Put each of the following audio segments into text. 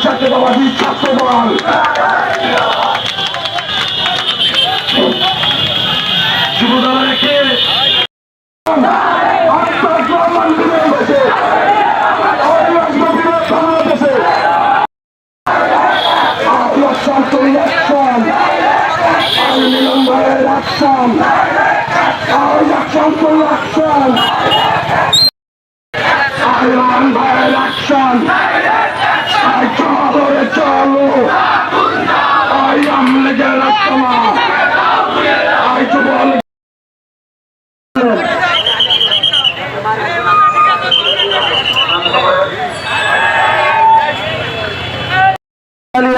জাতীয়তাবাদী ছাত্র দল যুবদল রেখে আত্মার প্রমাণ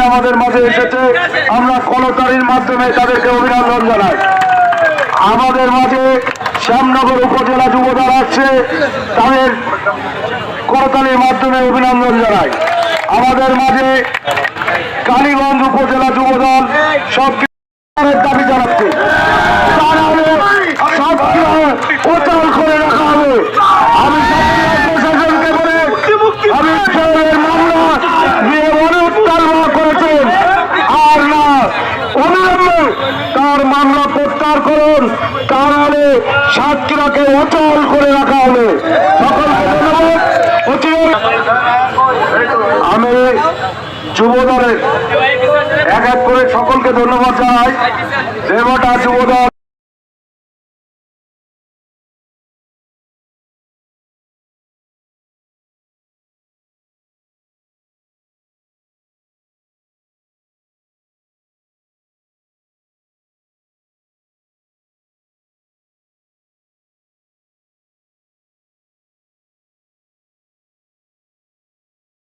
আমাদের মাঝে এসেছে, আমরা কলতারির মাধ্যমে তাদেরকে অভিনন্দন জানাই? আমাদের মাঝে শ্যামনগর উপজেলা যুবদল আসছে, তাদের করতালির মাধ্যমে অভিনন্দন জানাই। আমাদের মাঝে কালীগঞ্জ উপজেলা যুবদল সব কিছুর দাবি জানাচ্ছে। অচল করে রাখা হবে। আমি প্রশাসনকে বলে, আমি মামলা অনেক তালমা করেছেন আর না, অবিলম্বে তার মামলা প্রত্যাহার করুন। তা নাহলে সাতক্ষীরাকে অচল করে রাখা হবে সকলকে ধন্যবাদ অচির আমি যুবদলের এক এক করে সকলকে ধন্যবাদ জানাই। দেবটা যুবদল।